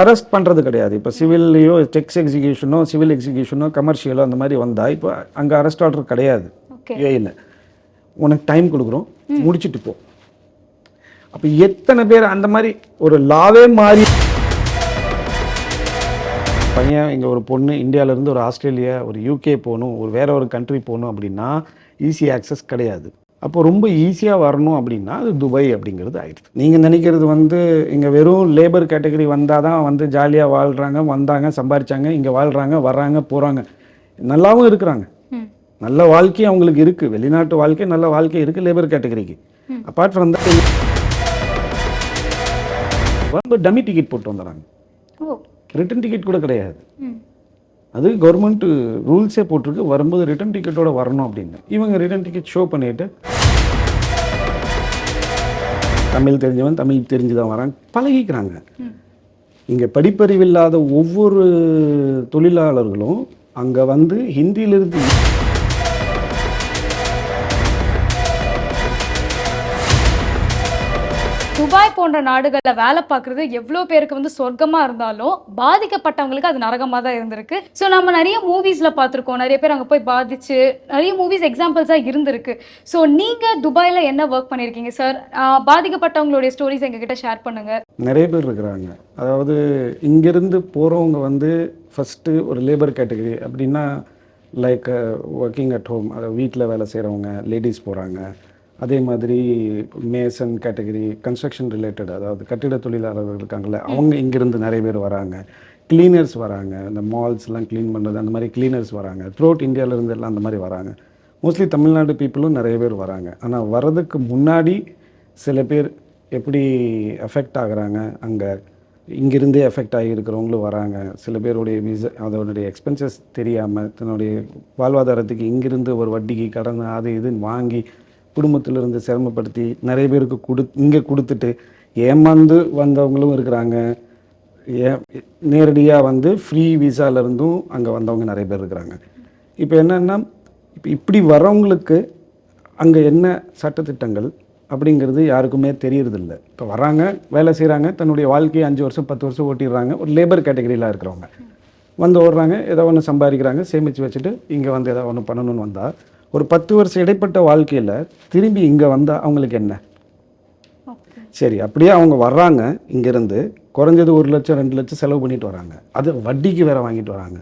Arrest பண்ணுறது கிடையாது. இப்போ சிவில்லையோ டெக்ஸ் எக்ஸிக்யூஷனோ சிவில் எக்ஸிக்யூஷனோ கமர்ஷியலோ அந்த மாதிரி வந்தால் இப்போ அங்கே அரெஸ்ட் ஆர்டர் கிடையாது. ஏயில் உனக்கு டைம் கொடுக்குறோம். முடிச்சிட்டு போ. அப்போ எத்தனை பேர் அந்த மாதிரி ஒரு லாவே மாறி பையன் இங்கே ஒரு பொண்ணு இந்தியாவிலேருந்து ஒரு ஆஸ்திரேலியா ஒரு யூகே போகணும் ஒரு வேற ஒரு கண்ட்ரி போகணும் அப்படின்னா ஈஸி ஆக்சஸ் கிடையாது. அப்போ ரொம்ப ஈஸியாக வரணும் அப்படின்னா அது துபாய் அப்படிங்கிறது ஆயிடுது. நீங்கள் நினைக்கிறது வந்து இங்கே வெறும் லேபர் கேட்டகரி வந்தால் தான் வந்து ஜாலியாக வாழ்கிறாங்க வந்தாங்க சம்பாரிச்சாங்க இங்கே வாழ்கிறாங்க வர்றாங்க போகிறாங்க நல்லாவும் இருக்கிறாங்க. நல்ல வாழ்க்கை அவங்களுக்கு இருக்குது வெளிநாட்டு வாழ்க்கை நல்ல வாழ்க்கை இருக்குது லேபர் கேட்டகரிக்கு அப்பார்ட் ஃப்ரம் தட் வந்து டம்மி டிக்கெட் போட்டு வந்துடுறாங்க ரிட்டன் டிக்கெட் கூட கிடையாது. அது கவர்மெண்ட் ரூல்ஸே போட்டிருக்கு. வரும்போது ரிட்டன் டிக்கெட்டோட வரணும் அப்படின்னு. இவங்க ரிட்டன் டிக்கெட் ஷோ பண்ணிட்டு தமிழ் தெரிஞ்சவன் தமிழ் தெரிஞ்சு தான் வரான். பழகிக்கிறாங்க. இங்கே படிப்பறிவில்லாத ஒவ்வொரு தொழிலாளர்களும் அங்கே வந்து ஹிந்தியிலிருந்து துபாய் போன்ற நாடுகளில் வேலை பார்க்குறது எவ்வளோ பேருக்கு வந்து சொர்க்கமாக இருந்தாலும் பாதிக்கப்பட்டவங்களுக்கு அது நரகமாக தான் இருந்திருக்கு. ஸோ நம்ம நிறைய மூவிஸில் பார்த்துருக்கோம். நிறைய பேர் அங்கே போய் பாதிச்சு நிறைய மூவிஸ் எக்ஸாம்பிள்ஸாக இருந்திருக்கு. ஸோ நீங்கள் துபாயில் என்ன ஒர்க் பண்ணியிருக்கீங்க சார் பாதிக்கப்பட்டவங்களுடைய ஸ்டோரிஸ் எங்ககிட்ட ஷேர் பண்ணுங்க. நிறைய பேர் இருக்கிறாங்க. அதாவது இங்கேருந்து போகிறவங்க வந்து ஃபஸ்ட்டு ஒரு லேபர் கேட்டகரி அப்படின்னா லைக் ஒர்க்கிங் அட் ஹோம் அதாவது வீட்டில் வேலை செய்கிறவங்க லேடிஸ் போகிறாங்க அதே மாதிரி மேசன் கேட்டகரி கன்ஸ்ட்ரக்ஷன் ரிலேட்டட் அதாவது கட்டிட தொழிலாளர்கள் இருக்காங்கல்ல அவங்க இங்கேருந்து நிறைய பேர் வராங்க. கிளீனர்ஸ் வராங்க. இந்த மால்ஸ்லாம் க்ளீன் பண்ணுறது அந்த மாதிரி கிளீனர்ஸ் வராங்க. த்ரூஅவுட் இந்தியாவிலேருந்து எல்லாம் அந்த மாதிரி வராங்க. மோஸ்ட்லி தமிழ்நாடு பீப்புளும் நிறைய பேர் வராங்க. ஆனால் வர்றதுக்கு முன்னாடி சில பேர் எப்படி எஃபெக்ட் ஆகுறாங்க அங்கே இங்கிருந்தே எஃபெக்ட் ஆகி இருக்கிறவங்களும் வராங்க. சில பேருடைய விச அதனுடைய எக்ஸ்பென்சஸ் தெரியாமல் தன்னுடைய வாழ்வாதாரத்துக்கு இங்கிருந்து ஒரு வட்டிக்கு கடன் அது இதுன்னு வாங்கி குடும்பத்தில் இருந்து சிரமப்படுத்தி நிறைய பேருக்கு கொடு இங்கே கொடுத்துட்டு ஏமாந்து வந்தவங்களும் இருக்கிறாங்க. ஏ நேரடியாக வந்து ஃப்ரீ இருந்தும் அங்கே வந்தவங்க நிறைய பேர் இருக்கிறாங்க. இப்போ என்னென்னா இப்போ இப்படி வரவங்களுக்கு அங்கே என்ன சட்டத்திட்டங்கள் அப்படிங்கிறது யாருக்குமே தெரியறதில்ல. இப்போ வராங்க வேலை செய்கிறாங்க தன்னுடைய வாழ்க்கையை அஞ்சு வருஷம் பத்து வருஷம் ஓட்டிடுறாங்க. ஒரு லேபர் கேட்டகரியில் இருக்கிறவங்க. வந்து ஓடுறாங்க ஏதோ ஒன்று சம்பாதிக்கிறாங்க சேமித்து வச்சுட்டு இங்கே வந்து ஏதோ ஒன்று பண்ணணும்னு வந்தால் ஒரு பத்து வருஷம் இடைப்பட்ட வாழ்க்கையில் திரும்பி இங்கே வந்தால் அவங்களுக்கு என்ன? சரி அப்படியே அவங்க வர்றாங்க இங்கேருந்து குறைஞ்சது ஒரு லட்சம் ரெண்டு லட்சம் செலவு பண்ணிட்டு வராங்க. அது வட்டிக்கு வேற வாங்கிட்டு வராங்க.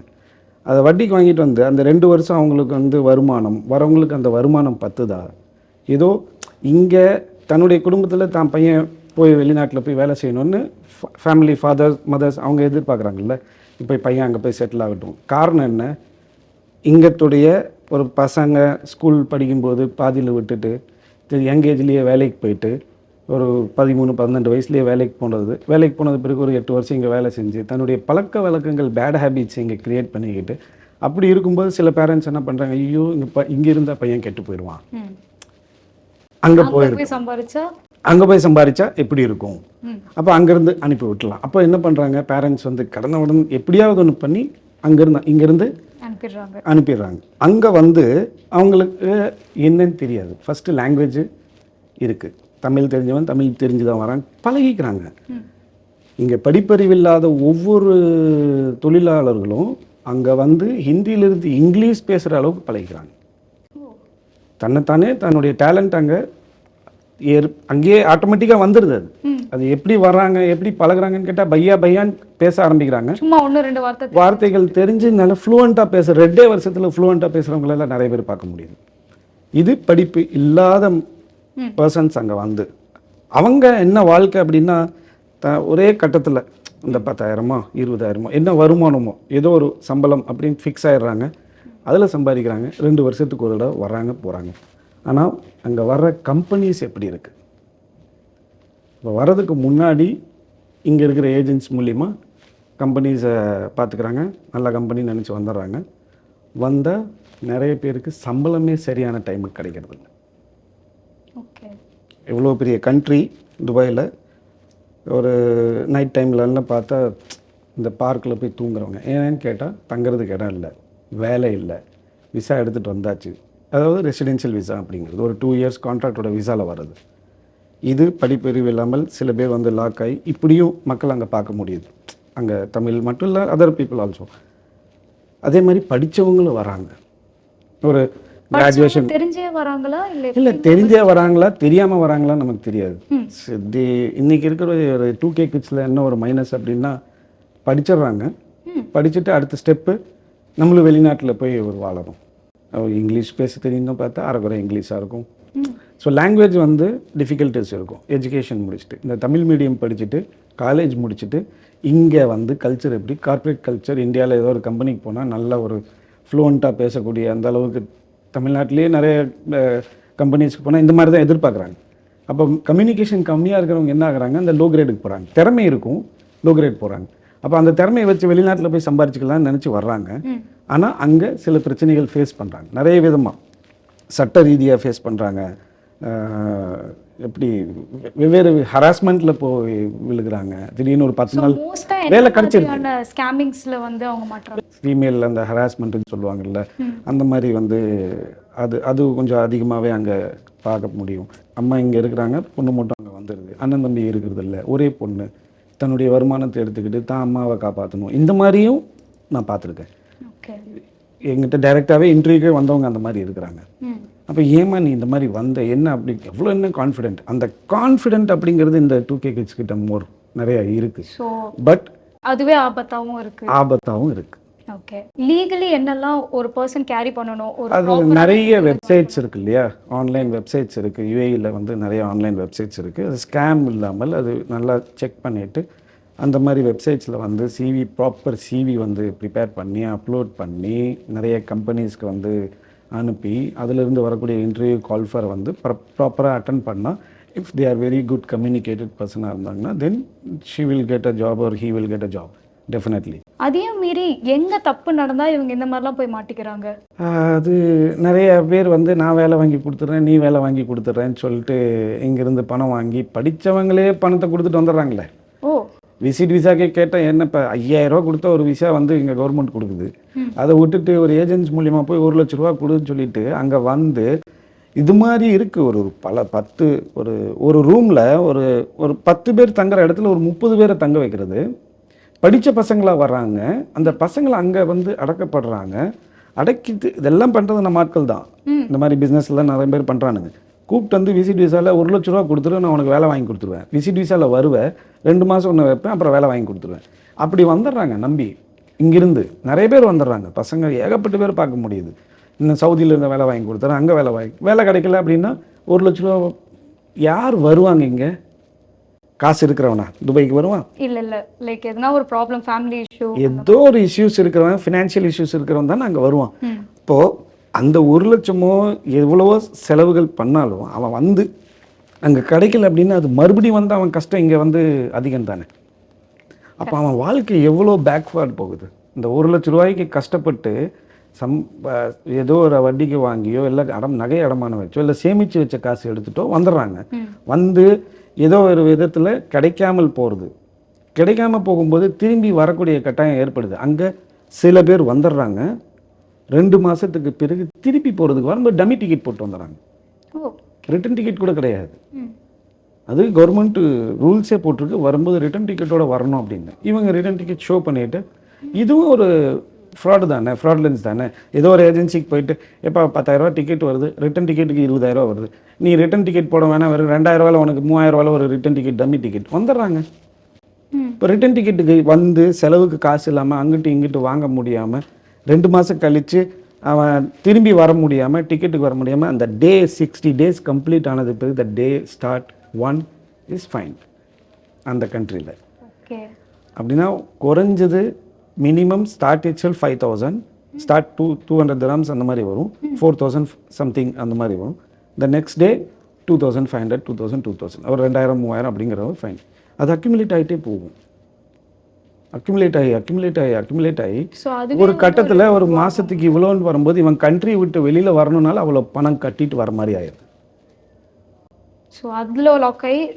அதை வட்டிக்கு வாங்கிட்டு வந்து அந்த ரெண்டு வருஷம் அவங்களுக்கு வந்து வருமானம் வரவங்களுக்கு அந்த வருமானம் பத்துதா? ஏதோ இங்கே தன்னுடைய குடும்பத்தில் தான் பையன் போய் வெளிநாட்டில் போய் வேலை செய்யணும்னு ஃபேமிலி ஃபாதர்ஸ் மதர்ஸ் அவங்க எதிர்பார்க்குறாங்கல்ல. இப்போ பையன் அங்கே போய் செட்டில் ஆகட்டும். காரணம் என்ன? இங்கத்துடைய ஒரு பசங்க ஸ்கூல் படிக்கும்போது பாதியில் விட்டுட்டு யங் ஏஜ்லேயே வேலைக்கு போயிட்டு ஒரு பதிமூணு பன்னெண்டு வயசுலேயே வேலைக்கு போனது. வேலைக்கு போனது பிறகு ஒரு எட்டு வருஷம் இங்கே வேலை செஞ்சு தன்னுடைய பழக்க வழக்கங்கள் பேட் ஹேபிட்ஸ் இங்கே க்ரியேட் பண்ணிக்கிட்டு அப்படி இருக்கும்போது சில பேரண்ட்ஸ் என்ன பண்ணுறாங்க ஐயோ இங்கே ப இங்கே இருந்தால் பையன் கெட்டு போயிடுவான். அங்கே போய் சம்பாரிச்சா? அங்கே போய் சம்பாரிச்சா எப்படி இருக்கும்? அப்போ அங்கேருந்து அனுப்பி விட்டுலாம். அப்போ என்ன பண்ணுறாங்க பேரண்ட்ஸ் வந்து கடனை உடனே எப்படியாவது ஒன்று பண்ணி அங்கேருந்து இங்கேருந்து அனுப்பிடுறாங்க. அனுப்பிடுறாங்க. அங்கே வந்து அவங்களுக்கு என்னன்னு தெரியாது. ஃபஸ்ட்டு லாங்குவேஜ் இருக்குது தமிழ் தெரிஞ்சவன் தமிழ் தெரிஞ்சு தான் வரான். பழகிக்கிறாங்க. இங்கே படிப்பறிவில்லாத ஒவ்வொரு தொழிலாளர்களும் அங்கே வந்து ஹிந்தியிலிருந்து இங்கிலீஷ் பேசுகிற அளவுக்கு பழகிக்கிறாங்க. தன்னைத்தானே தன்னுடைய டேலண்ட் அங்கே ஏற் அங்கேயே ஆட்டோமேட்டிக்காக வந்துடுது அது. அது எப்படி வர்றாங்க எப்படி பழகுறாங்கன்னு கேட்டால் பையா பையான்னு பேச ஆரம்பிக்கிறாங்க. சும்மா ஒன்று ரெண்டு வார்த்தை வார்த்தைகள் தெரிஞ்சு நல்ல ஃப்ளூவெண்ட்டாக பேச ரெண்டே வருஷத்தில் ஃப்ளூவெண்ட்டாக பேசுகிறவங்களெல்லாம் நிறைய பேர் பார்க்க முடியுது. இது படிப்பு இல்லாத. பர்சன்ஸ் அங்கே வந்து. அவங்க என்ன வாழ்க்கை அப்படின்னா த ஒரே கட்டத்தில் இந்த பத்தாயிரமோ இருபதாயிரமோ என்ன வருமானமோ ஏதோ ஒரு சம்பளம் அப்படின்னு ஃபிக்ஸ் ஆயிடுறாங்க. அதில் சம்பாதிக்கிறாங்க. ரெண்டு வருஷத்துக்கு ஒரு தடவை வர்றாங்க போகிறாங்க ஆனால் அங்கே வர்ற கம்பெனிஸ் எப்படி இருக்குது இப்போ வர்றதுக்கு முன்னாடி இங்கே இருக்கிற ஏஜென்ட்ஸ் மூலிமா கம்பெனிஸை பார்த்துக்கிறாங்க நல்ல கம்பெனி நினச்சி வந்துடுறாங்க. வந்தால் நிறைய பேருக்கு சம்பளமே சரியான டைமுக்கு கிடைக்கிறது இல்ல. ஓகே எவ்வளோ பெரிய கண்ட்ரி துபாயில் ஒரு நைட் டைம்லலாம் பார்த்தா இந்த பார்க்கில் போய் தூங்குறவங்க. ஏன்னு கேட்டால் தங்குறதுக்கு இடம் இல்லை. வேலை இல்லை. விசா எடுத்துகிட்டு வந்தாச்சு. அதாவது ரெசிடென்ஷியல் விசா அப்படிங்கிறது. ஒரு டூ இயர்ஸ் கான்ட்ராக்டோட விசாவில் வருது இது படிப்பறிவு இல்லாமல் சில பேர் வந்து லாக் ஆகி இப்படியும் மக்கள் அங்கே பார்க்க முடியுது. அங்கே தமிழ் மட்டும் இல்லை அதர் பீப்புள் ஆல்சோ அதே மாதிரி படித்தவங்களும் வராங்க. ஒரு கிராஜுவேஷன் தெரிஞ்சே வராங்களா? இல்ல தெரிஞ்சே வராங்களா தெரியாமல் வராங்களா நமக்கு தெரியாது. இன்னைக்கு இருக்கிற ஒரு டூ கே கிட்ஸில் என்ன ஒரு மைனஸ் அப்படின்னா படிச்சிடுறாங்க. படிச்சுட்டு அடுத்த ஸ்டெப்பு நம்மளும் வெளிநாட்டில் போய் ஒரு வாழணும் இங்கிலீஷ் பேச தெரியும்னு பார்த்தா அரைக்குறை இங்கிலீஷாக இருக்கும். ஸோ லாங்குவேஜ் வந்து டிஃபிகல்ட்டிஸ் இருக்கும். எஜுகேஷன் முடிச்சுட்டு. இந்த தமிழ் மீடியம் படிச்சுட்டு காலேஜ் முடிச்சுட்டு இங்கே வந்து கல்ச்சர் எப்படி? கார்ப்பரேட் கல்ச்சர் இந்தியாவில் ஏதோ ஒரு கம்பெனிக்கு போனால் நல்ல ஒரு ஃப்ளூவெண்ட்டாக பேசக்கூடிய அந்த அளவுக்கு தமிழ்நாட்டிலேயே நிறைய கம்பெனிஸ்க்கு போனால் இந்த மாதிரி தான் எதிர்பார்க்குறாங்க. அப்போ கம்யூனிகேஷன் கம்மியாக இருக்கிறவங்க என்ன ஆகுறாங்க? அந்த லோ கிரேடுக்கு போகிறாங்க திறமை இருக்கும் லோ கிரேட் போகிறாங்க அப்போ அந்த திறமையை வச்சு வெளிநாட்டில் போய் சம்பாரிச்சுக்கலாம்னு நினச்சி வர்றாங்க. ஆனால் அங்கே சில பிரச்சனைகள் ஃபேஸ் பண்ணுறாங்க நிறைய விதமாக சட்ட ரீதியாக ஃபேஸ் பண்ணுறாங்க எப்படி வெவ்வேறு ஹராஸ்மெண்ட்டில் போய் விழுகிறாங்க. திடீர்னு ஒரு பத்து நாள் வேலை கிடைச்சிருக்கு. ஸ்கேமிங்ஸ்ல வந்து அவங்க மாட்டுறாங்க ஃபீமேல் அந்த ஹராஸ்மெண்ட்டுன்னு சொல்லுவாங்கல்ல அந்த மாதிரி வந்து அது அது கொஞ்சம் அதிகமாகவே அங்கே பார்க்க முடியும். அம்மா இங்கே இருக்கிறாங்க பொண்ணு மட்டும் அங்கே வந்துடுது அண்ணன் தம்பி இருக்கிறது இல்ல. ஒரே பொண்ணு. தன்னுடைய வருமானத்தை எடுத்துக்கிட்டு தான் அம்மாவை காப்பாற்றணும் இந்த மாதிரியும் நான் பார்த்துருக்கேன். எங்கிட்ட டைரெக்டாகவே இன்டர்வியூக்கே வந்தவங்க அந்த மாதிரி இருக்கிறாங்க. அப்போ ஏமா நீ இந்த மாதிரி வந்த? என்ன அப்படி எவ்வளோ என்ன கான்ஃபிடென்ட் அந்த கான்ஃபிடென்ட் அப்படிங்கிறது இந்த டூ கே கிட்ஸ் கிட்ட மோர் நிறைய இருக்குது ஸோ பட் அதுவே ஆபத்தாவும் இருக்கு. ஆபத்தாகவும் இருக்குது ஓகே லீகலி என்னெல்லாம் ஒரு பர்சன் கேரி பண்ணணும்? ஒரு அது நிறைய வெப்சைட்ஸ் இருக்கு இல்லையா? ஆன்லைன் வெப்சைட்ஸ் இருக்குது யூஏயில் வந்து நிறைய ஆன்லைன் வெப்சைட்ஸ் இருக்குது அது ஸ்கேம் இல்லாமல் அது நல்லா செக் பண்ணிவிட்டு அந்த மாதிரி வெப்சைட்ஸில் வந்து சிவி ப்ராப்பர் சிவி வந்து ப்ரிப்பேர் பண்ணி அப்லோட் பண்ணி நிறைய கம்பெனிஸ்க்கு வந்து அனுப்பி அதிலிருந்து வரக்கூடிய இன்டர்வியூ கால்ஃபரை வந்து ப்ராப்பராக அட்டன் பண்ணால் if they are very good communicated பர்சனாக இருந்தாங்கன்னா then she will get a job or he will get a job definitely அதையும் மீறி எங்க தப்பு நடந்தா இவங்க இந்த மாதிரிலாம் போய் மாட்டிக்கிறாங்க? அது நிறைய பேர் வந்து நான் வேலை வாங்கி கொடுத்துட்றேன் நீ வேலை வாங்கி கொடுத்துட்றேன்னு சொல்லிட்டு இங்கேருந்து பணம் வாங்கி படித்தவங்களே பணத்தை கொடுத்துட்டு வந்துடுறாங்களே. விசிட் விசாக்கே கேட்டால் என்ன இப்போ ஐயாயிரரூவா கொடுத்த ஒரு விசா வந்து இங்கே கவர்மெண்ட் கொடுக்குது. அதை விட்டுட்டு ஒரு ஏஜென்ட்ஸ் மூலியமா போய் ஒரு லட்ச ரூபா கொடுன்னு சொல்லிட்டு அங்கே வந்து இது மாதிரி இருக்குது ஒரு பல பத்து ஒரு ஒரு ரூமில் ஒரு ஒரு பத்து பேர் தங்குற இடத்துல ஒரு முப்பது பேரை தங்க வைக்கிறது. படித்த பசங்களாக வர்றாங்க. அந்த பசங்களை அங்கே வந்து அடக்கப்படுறாங்க. அடக்கிட்டு இதெல்லாம் பண்ணுறது நம்ம ஆட்கள் தான். இந்த மாதிரி பிஸ்னஸ்லாம் நிறைய பேர் பண்ணுறானுங்க கூப்பிட்டு வந்து விசிட் விசாவில் ஒரு லட்ச ரூபா கொடுத்துரு நான் உனக்கு வேலை வாங்கி கொடுத்துருவேன். விசிட் விசாவில் வருவேன். ரெண்டு மாதம் ஒன்று வைப்பேன் அப்புறம் வேலை வாங்கி கொடுத்துருவேன். அப்படி வந்துடுறாங்க நம்பி. இங்கிருந்து நிறைய பேர் வந்துடுறாங்க. பசங்க ஏகப்பட்ட பேர் பார்க்க முடியுது. இன்னும் சவுதியில் இருந்த வேலை வாங்கி கொடுத்துறேன் அங்கே வேலை வாங்கி வேலை கிடைக்கல அப்படின்னா ஒரு லட்ச ரூபா யார் வருவாங்க இங்கே? காசு இருக்கிறவனா? துபாய்க்கு வருவான்? இல்ல இல்ல. லைக் எதனா ஒரு ப்ராப்ளம் ஃபேமிலி இஷ்யூ ஏதோ ஒரு இஷ்யூஸ் இருக்கிறவன் ஃபினான்ஷியல் இஷ்யூஸ் இருக்கிறவன் தான் அங்கே வருவான். இப்போது அந்த ஒரு லட்சமோ எவ்வளவோ செலவுகள் பண்ணாலும் அவன் வந்து அங்கே கிடைக்கல அப்படின்னா அது மறுபடியும் வந்து அவன் கஷ்டம் இங்கே வந்து அதிகம் தானே. அப்போ அவன் வாழ்க்கை எவ்வளோ பேக்வேர்ட் போகுது. இந்த ஒரு லட்ச ரூபாய்க்கு கஷ்டப்பட்டு சம் ஏதோ ஒரு வட்டிக்கு வாங்கியோ இல்லை அடம் நகை அடமானம் வச்சோ இல்லை சேமித்து வச்ச காசு எடுத்துட்டோ வந்துடுறாங்க. வந்து ஏதோ ஒரு விதத்தில் கிடைக்காமல் போகிறது கிடைக்காம போகும்போது திரும்பி வரக்கூடிய கட்டாயம் ஏற்படுது. அங்கே சில பேர் வந்துடுறாங்க. ரெண்டு மாதத்துக்கு பிறகு திருப்பி போகிறதுக்கு வரும்போது டம்மி டிக்கெட் போட்டு வந்துடுறாங்க. ரிட்டன் டிக்கெட் கூட கிடையாது. அது கவர்மெண்ட் ரூல்ஸே போட்டிருக்கு வரும்போது ரிட்டன் டிக்கெட்டோட வரணும் அப்படின்னு. இவங்க ரிட்டன் டிக்கெட் ஷோ பண்ணிட்டு இதுவும் ஒரு ஃப்ராடு தானே ஃப்ராட்லன்ஸ் தானே. ஏதோ ஒரு ஏஜென்சிக்கு போயிட்டு எப்போ பத்தாயிரரூவா டிக்கெட் வருது ரிட்டன் டிக்கெட்டுக்கு இருபதாயிரரூவா வருது. நீ ரிட்டன் டிக்கெட் போட வேணாம் வெறும் ரெண்டாயிரரூவாவில் உனக்கு மூவாயிரரூவாவில் ஒரு ரிட்டன் டிக்கெட் டம்மி டிக்கெட் வந்துடுறாங்க. இப்போ ரிட்டன் டிக்கெட்டுக்கு வந்து செலவுக்கு காசு இல்லாமல் அங்கிட்டு இங்கிட்டு வாங்க முடியாமல் ரெண்டு மாதம் கழித்து அவன் திரும்பி வர முடியாமல் டிக்கெட்டுக்கு வர முடியாமல் அந்த டே சிக்ஸ்டி டேஸ் கம்ப்ளீட் ஆனது பிறகு the day start one is fine அந்த கண்ட்ரியில் அப்படின்னா குறைஞ்சது minimum start itself five thousand start to two hundred grams அந்த மாதிரி வரும். ஃபோர் தௌசண்ட் சம்திங் அந்த மாதிரி வரும். The next day two thousand five hundred two thousand two thousand ஒரு ரெண்டாயிரம் மூவாயிரம் அப்படிங்கிற ஒரு ஃபைன் அது அக்யூமுலேட் ஆகிட்டே போகும். அக்யூமுலேட் ஆகி அக்யூமுலேட் ஆகி அக்யூமுலேட் ஆகி ஒரு கட்டத்தில் ஒரு மாதத்துக்கு இவ்வளோன்னு வரும்போது இவன் கண்ட்ரி விட்டு வெளியில் வரணுனால அவ்வளோ பணம் கட்டிட்டு வர மாதிரி ஆயிடுது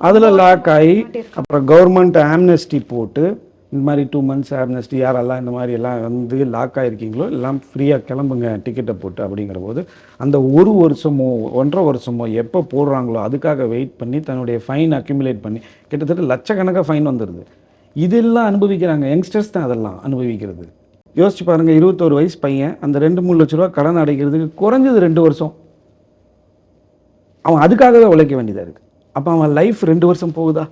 அதில் லாக் ஆகி அப்புறம் கவர்மெண்ட் ஆம்னஸ்டி போட்டு இந்த மாதிரி டூ மந்த்ஸ் ஆம்னஸ்டி யாரெல்லாம் இந்த மாதிரி எல்லாம் வந்து லாக் ஆகிருக்கீங்களோ எல்லாம் ஃப்ரீயாக கிளம்புங்க டிக்கெட்டை போட்டு அப்படிங்கிற போது அந்த ஒரு வருஷமோ ஒன்றரை வருஷமோ எப்போ போடுறாங்களோ அதுக்காக வெயிட் பண்ணி தன்னுடைய ஃபைன் அக்யூமுலேட் பண்ணி கிட்டத்தட்ட லட்சக்கணக்காக ஃபைன் வந்துடுது இதெல்லாம் அனுபவிக்கிறாங்க. யங்ஸ்டர்ஸ் தான் அதெல்லாம் அனுபவிக்கிறது. யோசிச்சு பாருங்க இருபத்தோரு வயசு பையன் அந்த ரெண்டு மூணு லட்ச ரூபா கடன் அடைக்கிறதுக்கு குறைஞ்சது ரெண்டு வருஷம். அவன் அதுக்காகவே உழைக்க வேண்டியதாக இருக்குது அப்போ அவன் லைஃப் ரெண்டு வருஷம் போகுதா?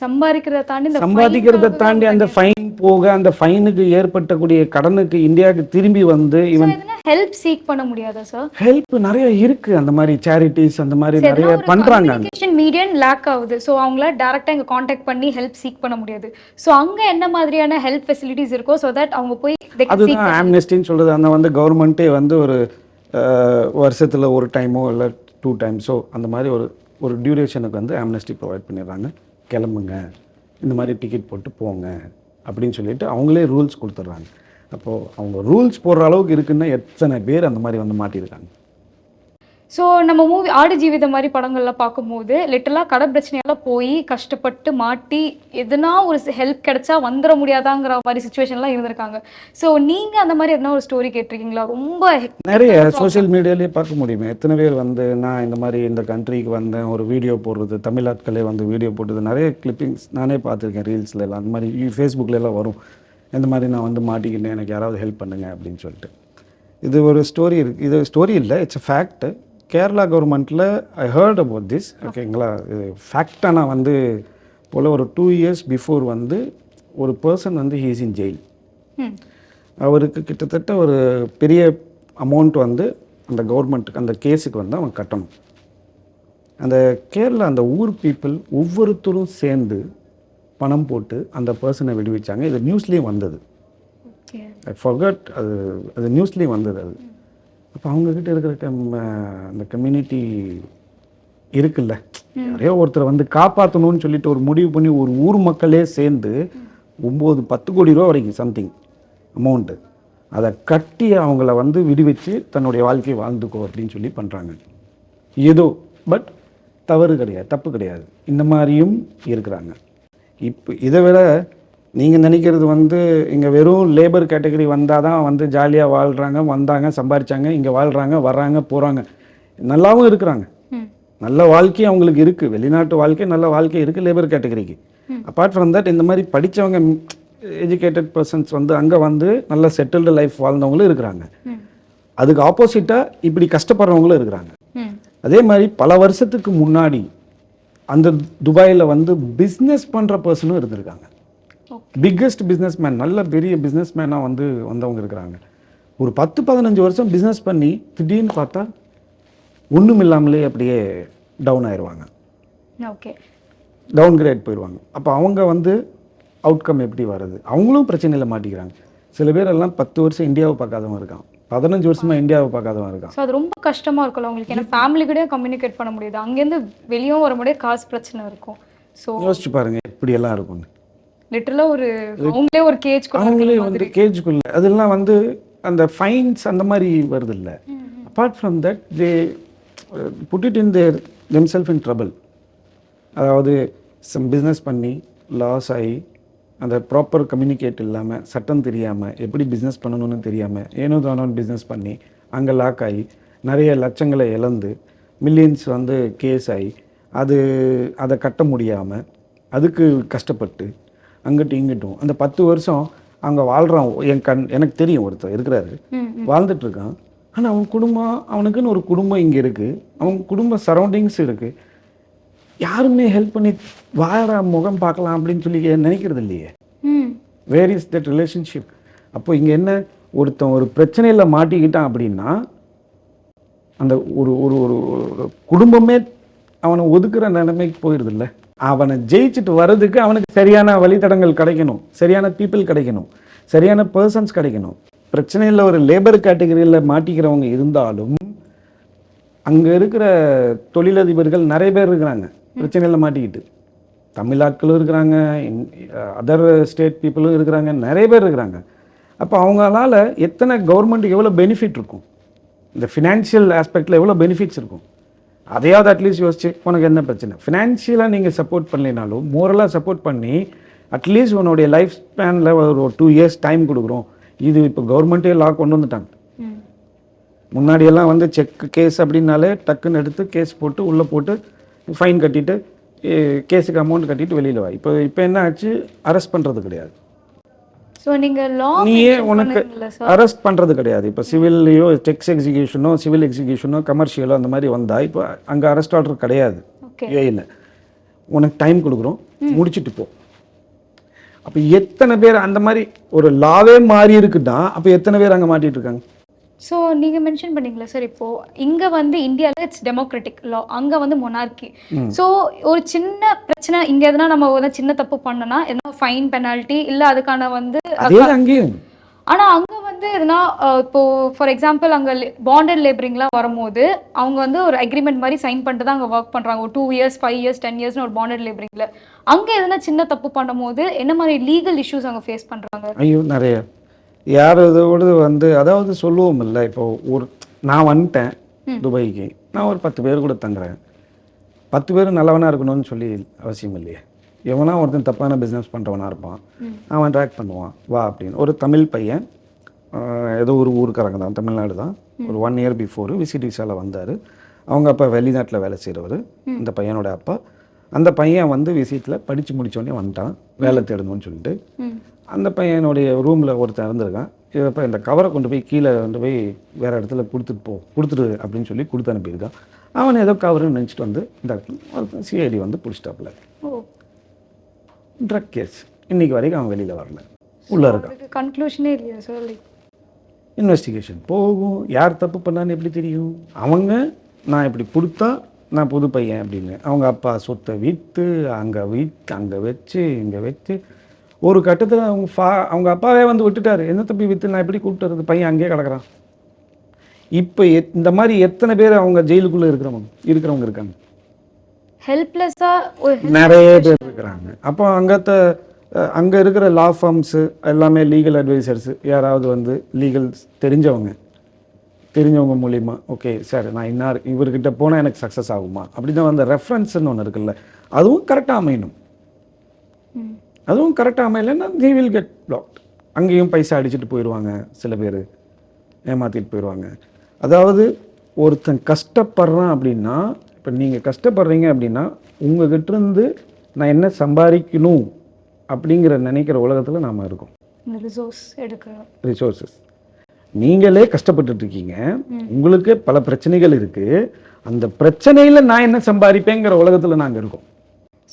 சம்பாதிக்கிறத தாண்டி இந்த சம்பாதிக்கிறத தாண்டி அந்த ஃபைன் போக அந்த ஃபைனுக்கு ஏற்பட்டக்கூடிய கடனுக்கு இந்தியாவுக்கு திரும்பி வந்து இவன் ஹெல்ப் சீக் பண்ண முடியாதா சார் ஹெல்ப் நிறைய இருக்கு. அந்த மாதிரி சேரிட்டிஸ் அந்த மாதிரி நிறைய பண்றாங்க. மீடியம் லேக் ஆகுது. ஸோ அவங்கள டேரெக்டாக இங்கே காண்டாக்ட் பண்ணி ஹெல்ப் சீக் பண்ண முடியாது. ஸோ அங்கே என்ன மாதிரியான ஹெல்ப் ஃபெசிலிட்டிஸ் இருக்கோ ஸோ தட் அவங்க போய் அதுதான் ஆம்னெஸ்டின்னு சொல்றது. அந்த வந்து கவர்மெண்ட்டே வந்து ஒரு வருஷத்துல ஒரு டைமோ இல்லை டூ டைம்ஸோ அந்த மாதிரி ஒரு ஒரு டியூரேஷனுக்கு வந்து ஆம்னெஸ்டி ப்ரொவைட் பண்ணிடுறாங்க. கிளம்புங்க. இந்த மாதிரி டிக்கெட் போட்டு போங்க. அப்படின்னு சொல்லிட்டு அவங்களே ரூல்ஸ் கொடுத்துட்றாங்க. அப்போது அவங்க ரூல்ஸ் போடுற அளவுக்கு இருக்குன்னா எத்தனை பேர் அந்த மாதிரி வந்து மாட்டியிருக்காங்க? ஸோ நம்ம மூவி ஆடு ஜீவிதம் மாதிரி படங்கள்ல பார்க்கும்போது லிட்டலாக கடை பிரச்சனையால போய் கஷ்டப்பட்டு மாட்டி எதுனா ஒரு ஹெல்ப் கிடைச்சா வந்துட முடியாதாங்கிற மாதிரி சுச்சுவேஷன்லாம் இருந்திருக்காங்க. ஸோ நீங்கள் அந்த மாதிரி எதனா ஒரு ஸ்டோரி கேட்டிருக்கீங்களா? ரொம்ப நிறைய சோஷியல் மீடியாலேயே பார்க்க முடியுமே. எத்தனை பேர் வந்து நான் இந்த மாதிரி இந்த கண்ட்ரிக்கு வந்தேன் ஒரு வீடியோ போடுறது தமிழ் ஆட்களே வந்து வீடியோ போட்டது நிறைய கிளிப்பிங்ஸ் நானே பார்த்துருக்கேன் ரீல்ஸ்ல எல்லாம். அந்த மாதிரி ஃபேஸ்புக்கில் எல்லாம் வரும். இந்த மாதிரி நான் வந்து மாட்டிக்கிட்டேன் எனக்கு யாராவது ஹெல்ப் பண்ணுங்க அப்படின்னு சொல்லிட்டு. இது ஒரு ஸ்டோரி இருக்கு. இது ஸ்டோரி இல்லை இட்ஸ் அ ஃபேக்ட் கேரளா கவர்மெண்ட்டில் ஐ ஹர்ட் அபவுட் திஸ் ஓகேங்களா இது ஃபேக்டாக நான் வந்து போல் ஒரு டூ இயர்ஸ் பிஃபோர் வந்து ஒரு பர்சன் வந்து ஹீஸ் இன் ஜெயில் அவருக்கு கிட்டத்தட்ட ஒரு பெரிய அமௌண்ட் வந்து அந்த கவர்மெண்ட்டுக்கு அந்த கேஸுக்கு வந்து அவன் கட்டணும். அந்த கேரளா அந்த ஊர் பீப்புள் ஒவ்வொருத்தரும் சேர்ந்து பணம் போட்டு அந்த பர்சனை விடுவிச்சாங்க. இது நியூஸ்லேயும் வந்தது. ஐ forgot அது அது நியூஸ்லேயும் வந்தது அது. அப்போ அவங்கக்கிட்ட இருக்கிற கம் அந்த கம்யூனிட்டி இருக்குல்ல. ஒரே ஒருத்தரை வந்து காப்பாற்றணும்னு சொல்லிட்டு ஒரு முடிவு பண்ணி ஒரு ஊர் மக்களே சேர்ந்து ஒம்பது பத்து கோடி ரூபா வரைக்கும் சம்திங் அமௌண்ட்டு அதை கட்டி அவங்கள வந்து விடுவிச்சு தன்னுடைய வாழ்க்கையை வாழ்ந்துக்கோ அப்படின்னு சொல்லி பண்ணுறாங்க ஏதோ பட் தவறு கிடையாது தப்பு கிடையாது. இந்த மாதிரியும் இருக்கிறாங்க. இப்போ இதை விட நீங்கள் நினைக்கிறது வந்து இங்கே வெறும் லேபர் கேட்டகரி வந்தால் தான் வந்து ஜாலியாக வாழ்கிறாங்க வந்தாங்க சம்பாரிச்சாங்க இங்கே வாழ்கிறாங்க வர்றாங்க போகிறாங்க நல்லாவும் இருக்கிறாங்க. நல்ல வாழ்க்கை அவங்களுக்கு இருக்குது வெளிநாட்டு வாழ்க்கை நல்ல வாழ்க்கை இருக்குது லேபர் கேட்டகரிக்கு அப்பார்ட் ஃப்ரம் தட் இந்த மாதிரி படித்தவங்க எஜுகேட்டட் பர்சன்ஸ் வந்து அங்கே வந்து நல்ல செட்டில்டு லைஃப் வாழ்ந்தவங்களும் இருக்கிறாங்க. அதுக்கு ஆப்போசிட்டாக இப்படி கஷ்டப்படுறவங்களும் இருக்கிறாங்க. அதே மாதிரி பல வருஷத்துக்கு முன்னாடி அந்த துபாயில் வந்து பிஸ்னஸ் பண்ணுற பர்சனும் இருந்திருக்காங்க. பிக்கெஸ்ட் பிஸ்னஸ் மேன் நல்ல பெரிய பிஸ்னஸ் மேனாக வந்து வந்தவங்க இருக்கிறாங்க. ஒரு பத்து பதினஞ்சு வருஷம் பிஸ்னஸ் பண்ணி திடீர்னு பார்த்தா ஒன்றும் இல்லாமலே அப்படியே டவுன் ஆயிடுவாங்க ஓகே டவுன் கிரேட் போயிடுவாங்க அப்போ அவங்க வந்து அவுட்கம் எப்படி வருது அவங்களும் பிரச்சனையில் மாட்டிக்கிறாங்க. சில பேர் எல்லாம் பத்து வருஷம் இந்தியாவை பார்க்காதவன் இருக்கான். பதினஞ்சு வருஷமா இந்தியாவை பார்க்காதவன் இருக்கான். ஸோ அது ரொம்ப கஷ்டமா இருக்கும்ல உங்களுக்கு ஏன்னா ஃபேமிலி கூட கம்யூனிகேட் பண்ண முடியாது. அங்கேருந்து வெளியும் வர முடியாது. காசு பிரச்சனை இருக்கும். ஸோ யோசிச்சு பாருங்க இப்படியெல்லாம் இருக்கும்னு. லிட்டரலாக ஒரு அவங்களே ஒரு கேஜ் அவங்களே வந்து கேஜுக்குள்ள அதெல்லாம் வந்து அந்த ஃபைன்ஸ் அந்த மாதிரி வருது இல்லை apart from that they put it in their themself in trouble அதாவது சம் பிஸ்னஸ் பண்ணி லாஸ் ஆகி அந்த ப்ராப்பர் கம்யூனிகேட் இல்லாமல் சட்டம் தெரியாமல் எப்படி பிஸ்னஸ் பண்ணணும்னு தெரியாமல் ஏனோ தானோன்னு பிஸ்னஸ் பண்ணி அங்கே லாக் ஆகி நிறைய லட்சங்களை இழந்து மில்லியன்ஸ் வந்து கேஸ் ஆகி அது அதை கட்ட முடியாமல் அதுக்கு கஷ்டப்பட்டு அங்கிட்டு இங்கிட்டும். அந்த பத்து வருஷம் அங்கே வாழ்கிறான் என் கண் எனக்கு தெரியும் ஒருத்தர் இருக்கிறாரு. வாழ்ந்துட்டு இருக்கான் ஆனால் அவன் குடும்பம் அவனுக்குன்னு ஒரு குடும்பம் இங்கே இருக்குது அவன் குடும்ப சரௌண்டிங்ஸ் இருக்குது யாருமே ஹெல்ப் பண்ணி வாழ முகம் பார்க்கலாம் அப்படின்னு சொல்லி நினைக்கிறது இல்லையே? வேர் இஸ் தட் ரிலேஷன்ஷிப் அப்போ இங்கே என்ன? ஒருத்தன் ஒரு பிரச்சனையில் மாட்டிக்கிட்டான் அப்படின்னா அந்த ஒரு ஒரு ஒரு குடும்பமே அவனை ஒதுக்குற நிலைமைக்கு போயிடுதுல்ல அவனை ஜெயிச்சுட்டு வர்றதுக்கு அவனுக்கு சரியான வழித்தடங்கள் கிடைக்கணும். சரியான பீப்புள் கிடைக்கணும். சரியான பர்சன்ஸ் கிடைக்கணும். பிரச்சனையில் ஒரு லேபர் கேட்டகரியில் மாட்டிக்கிறவங்க இருந்தாலும் அங்கே இருக்கிற தொழிலதிபர்கள் நிறைய பேர் இருக்கிறாங்க. பிரச்சனையில் மாட்டிக்கிட்டு. தமிழ் ஆட்களும் இருக்கிறாங்க அதர் ஸ்டேட் பீப்புளும் இருக்கிறாங்க நிறைய பேர் இருக்கிறாங்க. அப்போ அவங்களால எத்தனை கவர்மெண்ட்டுக்கு எவ்வளோ பெனிஃபிட் இருக்கும்? இந்த ஃபினான்ஷியல் ஆஸ்பெக்டில் எவ்வளோ பெனிஃபிட்ஸ் இருக்கும்? அதையாவது அட்லீஸ்ட் யோசிச்சு உனக்கு என்ன பிரச்சனை? ஃபினான்ஷியலாக நீங்கள் சப்போர்ட் பண்ணலைனாலும் மோரலாக சப்போர்ட் பண்ணி அட்லீஸ்ட் உன்னுடைய லைஃப் ஸ்பேனில் ஒரு டூ இயர்ஸ் டைம் கொடுக்குறோம். இது இப்போ கவர்மெண்ட்டே லா கொண்டு வந்துட்டாங்க. முன்னாடியெல்லாம் வந்து செக் கேஸ் அப்படின்னாலே டக்குன்னு எடுத்து கேஸ் போட்டு உள்ளே போட்டு ஃபைன் கட்டிட்டு கேஸுக்கு அமௌண்ட் கட்டிட்டு வெளியில் வா. இப்போ இப்போ என்ன ஆச்சு? அரெஸ்ட் பண்ணுறது கிடையாது. ஸோ நீங்க லா நீயே உனக்கு அரெஸ்ட் பண்ணுறது கிடையாது. இப்போ சிவில்லையோ டெக்ஸ் எக்ஸிக்யூஷனோ சிவில் எக்ஸிக்யூஷனோ கமர்ஷியலோ அந்த மாதிரி வந்தால் இப்போ அங்கே அரெஸ்ட் ஆர்டர் கிடையாது. ஏயில் உனக்கு டைம் கொடுக்குறோம். முடிச்சிட்டு போ. அப்போ எத்தனை பேர் அந்த மாதிரி ஒரு லாவே மாறி இருக்குன்னா அப்போ எத்தனை பேர் அங்கே மாட்டிட்டு இருக்காங்க? ஸோ நீங்க மென்ஷன் பண்ணீங்களா சார் இப்போ இங்க வந்து இந்தியாவில் இட்ஸ் டெமோக்ராட்டிக் லா அங்க வந்து மொனார்கி ஸோ ஒரு சின்ன பிரச்சனை இங்க எதனா நம்ம ஒரு சின்ன தப்பு பண்ணனா எதனா ஃபைன் பெனால்ட்டி இல்ல அதுக்கான வந்து அதே தான் அங்கேயும். ஆனா அங்க வந்து எதுனா இப்போ ஃபார் எக்ஸாம்பிள் அங்க பாண்டட் லேபரிங்லாம் வரும்போது அவங்க வந்து ஒரு அக்ரிமெண்ட் மாதிரி சைன் பண்ணிட்டு தான் அங்க ஒர்க் பண்றாங்க. ஒரு two years five years ten இயர்ஸ்னு ஒரு பாண்டட் லேபரிங்ல அங்க எதனா சின்ன தப்பு பண்ணும்போது என்ன மாதிரி லீகல் இஷ்யூஸ் அங்க ஃபேஸ் பண்றாங்க? ஐயோ நிறைய. யார் இதோடு வந்து அதாவது சொல்லுவோம் இல்லை இப்போ ஒரு நான் வந்துட்டேன் துபாய்க்கு. நான் ஒரு பத்து பேர் கூட தங்குறேன். பத்து பேர் நல்லவனாக இருக்கணும்னு சொல்லி அவசியம் இல்லையே. எவனா ஒருத்தன் தப்பான பிஸ்னஸ் பண்ணுறவனா இருப்பான். அவன் ட்ராக் பண்ணுவான். வா அப்படின்னு. ஒரு தமிழ் பையன் ஏதோ ஒரு ஊருக்காரங்க தான் தமிழ்நாடு தான். ஒரு ஒன் இயர் பிஃபோர் விசிட் விசாவில் வந்தார். அவங்க அப்பா வெளிநாட்டில் வேலை செய்கிறவர் இந்த பையனோட அப்பா. அந்த பையன் வந்து விசிட்டில் படித்து முடிச்சோடனே வந்துட்டான். வேலை தேடணும்னு சொல்லிட்டு. அந்த பையனுடைய ரூமில் ஒருத்தன் இருந்திருக்கான். இப்போ இந்த கவரை கொண்டு போய் கீழே கொண்டு போய் வேறு இடத்துல கொடுத்துட்டு போ கொடுத்துரு அப்படின்னு சொல்லி கொடுத்து அனுப்பியிருக்கான். அவன் ஏதோ கவருன்னு நினச்சிட்டு வந்து இந்த சிஐடி வந்து பிடிச்சிட்டாப்புல. ஓ. ட்ரக் கேஸ் இன்னைக்கு வரைக்கும் அவன் வெளியில் வரல. உள்ளே இருக்கான். கன்க்ளூஷனே இல்லையா சார் லைக் இன்வெஸ்டிகேஷன் போகும். யார் தப்பு பண்ணான்னு எப்படி தெரியும்? அவங்க நான் இப்படி கொடுத்தா நான் புது பையன் அப்படின்னு. அவங்க அப்பா சொத்தை விற்று அங்கே விற்று அங்கே வச்சு இங்கே வச்சு ஒரு கட்டத்தில் அவங்க ஃபா அவங்க அப்பாவே வந்து விட்டுட்டாரு. என்ன தம்பி விற்று நான் எப்படி கூப்பிட்டு பையன் அங்கேயே கிடக்குறான். இப்போ எத்- இந்த மாதிரி எத்தனை பேர் அவங்க ஜெயிலுக்குள்ளே இருக்கிறவங்க இருக்கிறவங்க இருக்காங்க? ஹெல்ப்லெஸ்ஸா ஒரு நிறைய பேர் இருக்கிறாங்க. அப்போ அங்கத்த அங்கே இருக்கிற லா ஃபார்ம்ஸு எல்லாமே லீகல் அட்வைசர்ஸு யாராவது வந்து லீகல் தெரிஞ்சவங்க தெரிஞ்சவங்க மூலிமா ஓகே சார் நான் இன்னார் இவர்கிட்ட போனால் எனக்கு சக்ஸஸ் ஆகுமா? அப்படின்னு அந்த ரெஃபரன்ஸ்னு ஒன்று இருக்குல்ல. அதுவும் கரெக்டாக அமையணும். அதுவும் கரெக்டாக அமையலைன்னா நீ வில் கெட் பிளாக்ட் அங்கேயும் பைசா அடிச்சுட்டு போயிடுவாங்க சில பேர் ஏமாற்றிட்டு போயிடுவாங்க அதாவது ஒருத்தன் கஷ்டப்படுறான் அப்படின்னா இப்போ நீங்கள் கஷ்டப்படுறீங்க அப்படின்னா உங்ககிட்ட இருந்து நான் என்ன சம்பாதிக்கணும் அப்படிங்கிற நினைக்கிற உலகத்தில் நாம் இருக்கோம். ரிசோர்ஸ் ரிசோர்ஸஸ் நீங்களே கஷ்டப்பட்டுட்டு இருக்கீங்க. உங்களுக்கு பல பிரச்சனைகள் இருக்குது அந்த பிரச்சனையில் நான் என்ன சம்பாதிப்பேங்கிற உலகத்தில் நாங்கள் இருக்கோம்.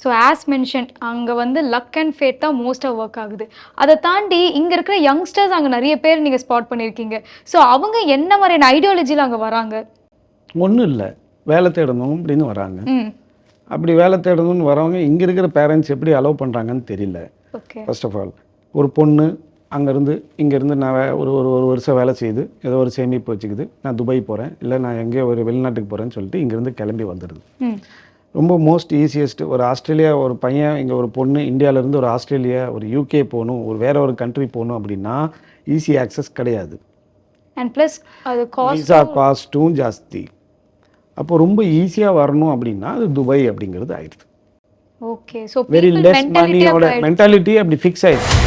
ஸோ ஆஸ் மென்ஷன் அங்கே வந்து லக் அண்ட் ஃபேட் தான் மோஸ்ட்டாக ஒர்க் ஆகுது. அதை தாண்டி இங்கே இருக்கிற யங்ஸ்டர்ஸ் அங்கே நிறைய பேர் நீங்கள் ஸ்பாட் பண்ணியிருக்கீங்க ஸோ அவங்க என்ன மாதிரியான ஐடியாலஜியில் அங்கே வராங்க? ஒன்றும் இல்லை. வேலை தேடணும் அப்படின்னு வராங்க. அப்படி வேலை தேடணும்னு வரவங்க இங்கே இருக்கிற பேரண்ட்ஸ் எப்படி அலோவ் பண்ணுறாங்கன்னு தெரியல. ஃபர்ஸ்ட் ஆஃப் ஆல் ஒரு பொண்ணு அங்கேருந்து இங்கேருந்து நான் ஒரு ஒரு ஒரு வருஷம் வேலை செய்யுது ஏதோ ஒரு சேமிப்பு வச்சுக்குது. நான் துபாய் போகிறேன் இல்லை நான் எங்கேயோ ஒரு வெளிநாட்டுக்கு போகிறேன்னு சொல்லிட்டு இங்கேருந்து கிளம்பி வந்துடுது ரொம்ப மோஸ்ட் ஈஸியஸ்ட் ஒரு ஆஸ்திரேலியா ஒரு பையன் இங்கே ஒரு பொண்ணு இந்தியாவிலேருந்து ஒரு ஆஸ்திரேலியா ஒரு யூகே போகணும் ஒரு வேற ஒரு கண்ட்ரி போகணும் அப்படின்னா ஈஸி ஆக்சஸ் கிடையாது. அண்ட் ப்ளஸ் அது காஸ்ட் விசா காஸ்ட்டும் ஜாஸ்தி. அப்போ ரொம்ப ஈஸியாக வரணும் அப்படின்னா அது துபாய் அப்படிங்கிறது ஆயிடுது. ஓகே ஸோ வெரி லெஸ் மணியோட மென்டாலிட்டி அப்படி ஃபிக்ஸ் ஆயிடுச்சு